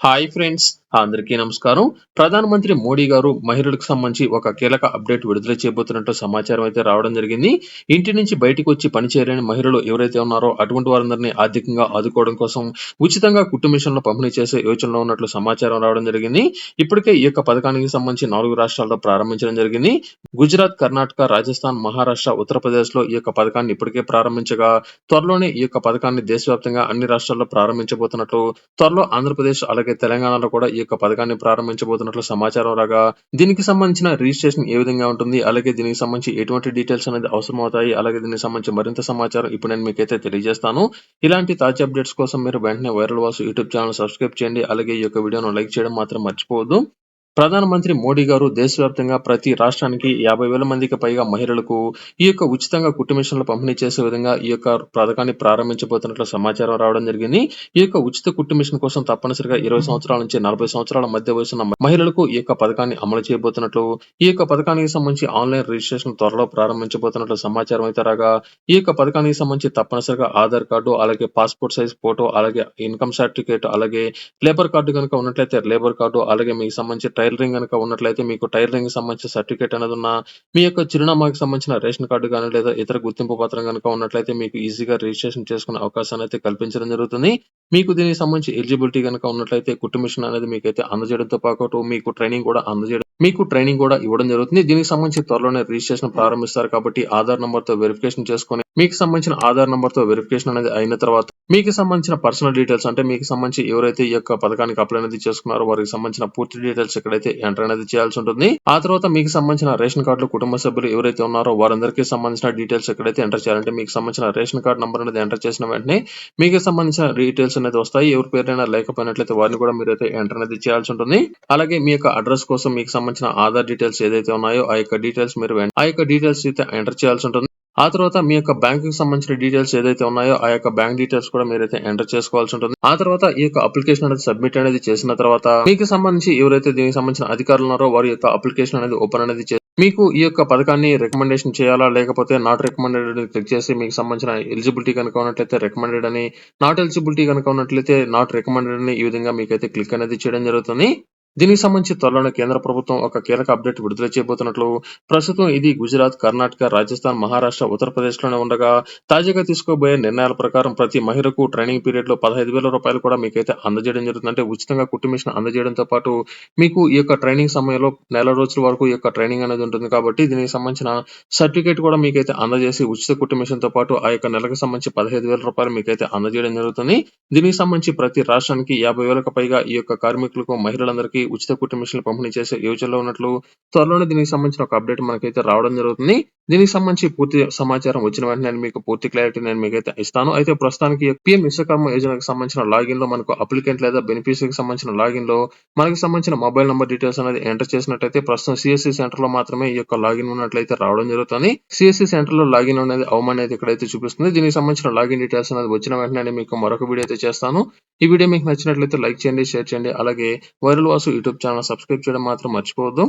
Hi friends అందరికీ నమస్కారం. ప్రధానమంత్రి మోడీ గారు మహిళలకు సంబంధించి ఒక కీలక అప్డేట్ విడుదల చేయబోతున్నట్టు సమాచారం అయితే రావడం జరిగింది. ఇంటి నుంచి బయటకు వచ్చి పనిచేయలేని మహిళలు ఎవరైతే ఉన్నారో అటువంటి వారందరినీ ఆర్థికంగా ఆదుకోవడం కోసం ఉచితంగా కుట్టు పంపిణీ చేసే యోచనలో ఉన్నట్లు సమాచారం రావడం జరిగింది. ఇప్పటికే ఈ యొక్క పథకానికి సంబంధించి నాలుగు రాష్ట్రాల్లో ప్రారంభించడం జరిగింది. గుజరాత్ కర్ణాటక రాజస్థాన్ మహారాష్ట్ర ఉత్తరప్రదేశ్లో ఈ యొక్క పథకాన్ని ఇప్పటికే ప్రారంభించగా త్వరలోనే ఈ యొక్క పథకాన్ని దేశవ్యాప్తంగా అన్ని రాష్ట్రాల్లో ప్రారంభించబోతున్నట్లు త్వరలో ఆంధ్రప్రదేశ్ అలాగే తెలంగాణలో కూడా ఈ యొక్క పథకాన్ని ప్రారంభించబోతున్నట్లు సమాచారం రాగా దీనికి సంబంధించిన రిజిస్ట్రేషన్ ఏ విధంగా ఉంటుంది? అలాగే దీనికి సంబంధించి ఎటువంటి డీటెయిల్స్ అనేది అవసరం అవుతాయి అలాగే దీనికి సంబంధించి మరింత సమాచారం ఇప్పుడు నేను మీకైతే తెలియజేస్తాను. ఇలాంటి తాజా అప్డేట్స్ కోసం మీరు వెంటనే viral Vasu YouTube channel subscribe చేయండి. అలాగే ఈ యొక్క వీడియోను లైక్ చేయడం మాత్రం మర్చిపోవద్దు. ప్రధానమంత్రి మోడీ గారు దేశవ్యాప్తంగా ప్రతి రాష్ట్రానికి యాభై వేల మందికి పైగా మహిళలకు ఈ యొక్క ఉచితంగా కుట్టు మిషన్లు పంపిణీ చేసే విధంగా ఈ యొక్క పథకాన్ని ప్రారంభించబోతున్నట్లు సమాచారం రావడం జరిగింది. ఈ యొక్క ఉచిత కుట్టు మిషన్ కోసం తప్పనిసరిగా ఇరవై సంవత్సరాల నుంచి నలభై సంవత్సరాల మధ్య వయసున్న మహిళలకు ఈ యొక్క పథకాన్ని అమలు చేయబోతున్నట్లు ఈ యొక్క పథకానికి సంబంధించి ఆన్లైన్ రిజిస్ట్రేషన్ త్వరలో ప్రారంభించబోతున్నట్లు సమాచారం అయితే రాగా ఈ యొక్క పథకానికి సంబంధించి తప్పనిసరిగా ఆధార్ కార్డు అలాగే పాస్పోర్ట్ సైజ్ ఫోటో అలాగే ఇన్కమ్ సర్టిఫికేట్ అలాగే లేబర్ కార్డు కనుక ఉన్నట్లయితే లేబర్ కార్డు అలాగే మీకు సంబంధించి టైలరింగ్ కనుక ఉన్నట్లయితే మీకు టైలరింగ్ సంబంధించిన సర్టిఫికేట్ అనేది ఉన్న మీ యొక్క చిరునామాకి సంబంధించిన రేషన్ కార్డు కానీ లేదా ఇతర గుర్తింపు పత్రం కనుక ఉన్నట్లయితే మీకు ఈజీగా రిజిస్ట్రేషన్ చేసుకునే అవకాశాన్ని అయితే కల్పించడం జరుగుతుంది. మీకు దీనికి సంబంధించి ఎలిజిబిలిటీ కనుక ఉన్నట్లయితే కుట్టు మిషన్ అనేది మీకైతే అందజేయడంతో పాటు మీకు ట్రైనింగ్ కూడా అందజేయడం మీకు ట్రైనింగ్ కూడా ఇవ్వడం జరుగుతుంది. దీనికి సంబంధించి త్వరలోనే రిజిస్ట్రేషన్ ప్రారంభిస్తారు కాబట్టి ఆధార్ నంబర్తో వెరిఫికేషన్ చేసుకుని మీకు సంబంధించిన ఆధార్ నంబర్తో వెరిఫికేషన్ అనేది అయిన తర్వాత మీకు సంబంధించిన పర్సనల్ డీటెయిల్స్ అంటే మీకు సంబంధించి ఎవరైతే ఈ యొక్క పథకానికి అప్లై అనేది చేసుకున్నారో వారికి సంబంధించిన పూర్తి డీటెయిల్స్ ఎక్కడైతే ఎంటర్ అనేది చేయాల్సి ఉంటుంది. ఆ తర్వాత మీకు సంబంధించిన రేషన్ కార్డులు కుటుంబ సభ్యులు ఎవరైతే ఉన్నారో వారందరికీ సంబంధించిన డీటెయిల్స్ ఎక్కడైతే ఎంటర్ చేయాలంటే మీకు సంబంధించిన రేషన్ కార్డు నెంబర్ అనేది ఎంటర్ చేసిన వెంటనే మీకు సంబంధించిన డీటెయిల్స్ అనేది వస్తాయి. ఎవరి పేరైనా లేకపోయినట్లయితే వారిని కూడా మీరైతే ఎంటర్ అనేది చేయాల్సి ఉంటుంది. అలాగే మీ యొక్క అడ్రస్ కోసం మీకు సంబంధించిన ఆధార్ డీటెయిల్స్ ఏదైతే ఉన్నాయో ఆ యొక్క డీటెయిల్స్ మీరు ఆ యొక్క డీటెయిల్స్ అయితే ఎంటర్ చేయాల్సి ఉంటుంది. ఆ తర్వాత మీ యొక్క బ్యాంక్కి సంబంధించిన డీటెయిల్స్ ఏదైతే ఉన్నాయో ఆ యొక్క బ్యాంక్ డీటెయిల్స్ కూడా మీరైతే ఎంటర్ చేసుకోవాల్సి ఉంటుంది. ఆ తర్వాత ఈ యొక్క అప్లికేషన్ అనేది సబ్మిట్ అనేది చేసిన తర్వాత మీకు సంబంధించి ఎవరైతే దీనికి సంబంధించిన అధికారులు ఉన్నారో వారి యొక్క అప్లికేషన్ అనేది ఓపెన్ అనేది చేసి మీకు ఈ యొక్క పథకాన్ని రికమెండేషన్ చేయాలా లేకపోతే నాట్ రికమెండెడ్ అని క్లిక్ చేసి మీకు సంబంధించిన ఎలిజిబిలిటీ కనుక ఉన్నట్లయితే రికమెండెడ్ అని నాట్ ఎలిజిబిలిటీ కనుక ఉన్నట్లయితే నాట్ రికమెండెడ్ అని ఈ విధంగా మీకైతే క్లిక్ అనేది చేయడం జరుగుతుంది. దీనికి సంబంధించి త్వరలోనే కేంద్ర ప్రభుత్వం ఒక కీలక అప్డేట్ విడుదల చేయబోతున్నట్లు ప్రస్తుతం ఇది గుజరాత్ కర్ణాటక రాజస్థాన్ మహారాష్ట్ర ఉత్తరప్రదేశ్లోనే ఉండగా తాజాగా తీసుకోబోయే నిర్ణయాల ప్రకారం ప్రతి మహిళకు ట్రైనింగ్ పీరియడ్లో పదహైదు వేల రూపాయలు కూడా మీకైతే అందజేయడం జరుగుతుందంటే ఉచితంగా కుట్టు మిషన్ అందజేయడంతో పాటు మీకు ఈ యొక్క ట్రైనింగ్ సమయంలో నెల రోజుల వరకు ఈ యొక్క ట్రైనింగ్ అనేది ఉంటుంది కాబట్టి దీనికి సంబంధించిన సర్టిఫికేట్ కూడా మీకైతే అందజేసి ఉచిత కుట్టు మిషన్తో పాటు ఆ యొక్క నెలకు సంబంధించి పదహైదు వేల రూపాయలు మీకైతే అందజేయడం జరుగుతుంది. దీనికి సంబంధించి ప్రతి రాష్ట్రానికి యాభై వేలకు పైగా ఈ యొక్క కార్మికులకు మహిళలందరికీ ఉచిత కుట్టు మిషన్లు పంపిణీ చేసే యోచనలో ఉన్నట్లు త్వరలోనే దీనికి సంబంధించిన ఒక అప్డేట్ మనకైతే రావడం జరుగుతుంది. దీనికి సంబంధించి పూర్తి సమాచారం వచ్చిన వెంటనే నేను మీకు పూర్తి క్లారిటీ నేను మీకైతే ఇస్తాను. అయితే ప్రస్తుతానికి పిఎం విశ్వకర్మ యోజనకు సంబంధించిన లాగిన్లో మనకు అప్లికెంట్ లేదా బెనిఫిషరీకి సంబంధించిన లాగిన్లో మనకి సంబంధించిన మొబైల్ నెంబర్ డీటెయిల్స్ అనేది ఎంటర్ చేసినట్లయితే ప్రస్తుతం సిఎస్సి సెంటర్లో మాత్రమే ఈ యొక్క లాగిన్ ఉన్నట్లయితే రావడం జరుగుతుంది. సిఎస్సి సెంటర్లో లాగిన్ అనేది అవమాన్ అయితే ఇక్కడైతే చూపిస్తుంది. దీనికి సంబంధించిన లాగిన్ డీటెయిల్స్ అనేది వచ్చిన వెంటనే మీకు మరొక వీడియో అయితే చేస్తాను. ఈ వీడియో మీకు నచ్చినట్లయితే లైక్ చేయండి షేర్ చేయండి. అలాగే viral Vasu YouTube channel subscribe చేయడం మాత్రం మర్చిపోవద్దు.